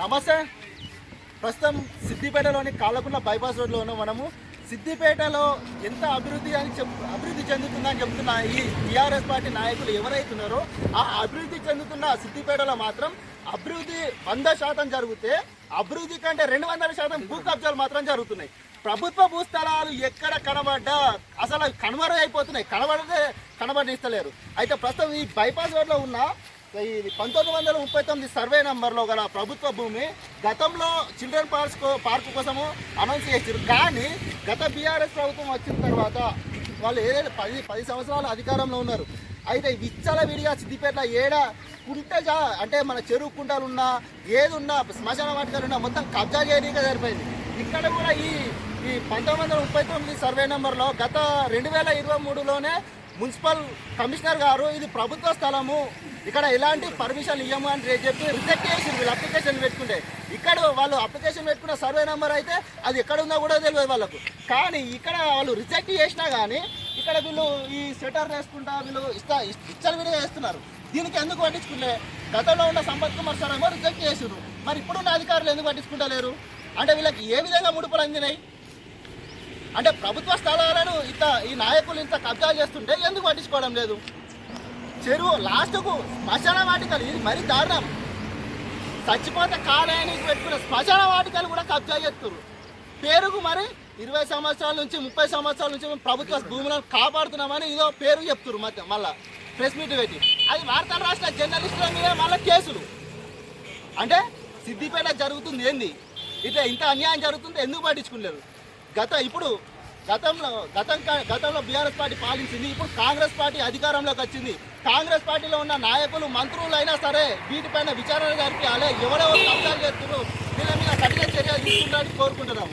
నమస్తే. ప్రస్తుతం సిద్దిపేటలోని కాలకున్న బైపాస్ రోడ్లో ఉన్నాం మనము. సిద్దిపేటలో ఎంత అభివృద్ధి అని చెప్ అభివృద్ధి చెందుతుందని చెప్తున్న ఈ టీఆర్ఎస్ పార్టీ నాయకులు ఎవరైతున్నారో ఆ అభివృద్ధి చెందుతున్న సిద్దిపేటలో మాత్రం అభివృద్ధి వంద శాతం జరిగితే అభివృద్ధి కంటే రెండు వందల శాతం భూ కబ్జాలు మాత్రం జరుగుతున్నాయి. ప్రభుత్వ భూ స్థలాలు ఎక్కడ కనబడ్డా అసలు కనబడే కనబడితే కనబడదే అయితే ప్రస్తుతం ఈ బైపాస్ రోడ్లో ఉన్న ఇది పంతొమ్మిది వందల ముప్పై తొమ్మిది సర్వే నంబర్లో గల ప్రభుత్వ భూమి గతంలో చిల్డ్రన్ పార్క్స్ పార్కు కోసము అనౌన్స్ చేసారు కానీ గత బీఆర్ఎస్ ప్రభుత్వం వచ్చిన తర్వాత వాళ్ళు ఏదైతే పది పది సంవత్సరాలు అధికారంలో ఉన్నారు అయితే విచ్చల విడిగా సిద్దిపేట ఏడ కుంటగా అంటే మన చెరువు కుంటలు ఉన్నా ఏది ఉన్నా శ్మశాన వాటికలు ఉన్నా మొత్తం కబ్జా చేయడానికి సరిపోయింది. ఇక్కడ కూడా ఈ ఈ పంతొమ్మిది వందల ముప్పై తొమ్మిది సర్వే నెంబర్లో గత రెండు వేల ఇరవై మూడులోనే మున్సిపల్ కమిషనర్ గారు ఇది ప్రభుత్వ స్థలము ఇక్కడ ఎలాంటి పర్మిషన్ ఇవ్వము అని చెప్పి రిజెక్ట్ చేసి వీళ్ళు అప్లికేషన్ పెట్టుకుంటే ఇక్కడ వాళ్ళు అప్లికేషన్ పెట్టుకున్న సర్వే నెంబర్ అయితే అది ఎక్కడ ఉందో కూడా తెలియదు వాళ్ళకు. కానీ ఇక్కడ వాళ్ళు రిజెక్ట్ చేసినా కానీ ఇక్కడ వీళ్ళు ఈ సెటర్ వేసుకుంటా వీళ్ళు ఇస్తా ఇచ్చలు విడిగా వేస్తున్నారు. దీనికి ఎందుకు పట్టించుకుంటే గతంలో ఉన్న సంపత్ కుమార్ సార్ ఏమో రిజెక్ట్ చేసారు మరి ఇప్పుడున్న అధికారులు ఎందుకు పట్టించుకుంటలేరు? అంటే వీళ్ళకి ఏ విధంగా ముడుపులు అందినాయి? అంటే ప్రభుత్వ స్థలాలను ఇంత ఈ నాయకులు ఇంత కబ్జా చేస్తుంటే ఎందుకు పట్టించుకోవడం లేదు? చెరువు లాస్ట్కు శ్మశాన వాటికలు ఇది మరీ దారుణం. చచ్చిపోతే కాలయానికి పెట్టుకున్న శ్మశాన వాటికలు కూడా కబ్జా చేస్తున్నారు పేరుకు మరి ఇరవై సంవత్సరాల నుంచి ముప్పై సంవత్సరాల నుంచి మేము ప్రభుత్వ భూములను కాపాడుతున్నామని ఇదో పేరు చెప్తున్నారు మధ్య మళ్ళీ ప్రెస్ మీట్ పెట్టి. అది వార్తలు రాసిన జర్నలిస్టుల మీద మళ్ళీ కేసులు. అంటే సిద్దిపేట జరుగుతుంది ఏంది? ఇట్లా ఇంత అన్యాయం జరుగుతుంది ఎందుకు పట్టించుకోలేరు గత ఇప్పుడు గతంలో గతం గతంలో బీఆర్ఎస్ పార్టీ పాలించింది ఇప్పుడు కాంగ్రెస్ పార్టీ అధికారంలోకి వచ్చింది. కాంగ్రెస్ పార్టీలో ఉన్న నాయకులు మంత్రులు అయినా సరే వీటిపైన విచారణ జరిపి అలే ఎవరెవరు కబ్జాలు చేస్తున్నారు దీని మీద కఠిన చర్యలు తీసుకుంటారని కోరుకుంటున్నాము.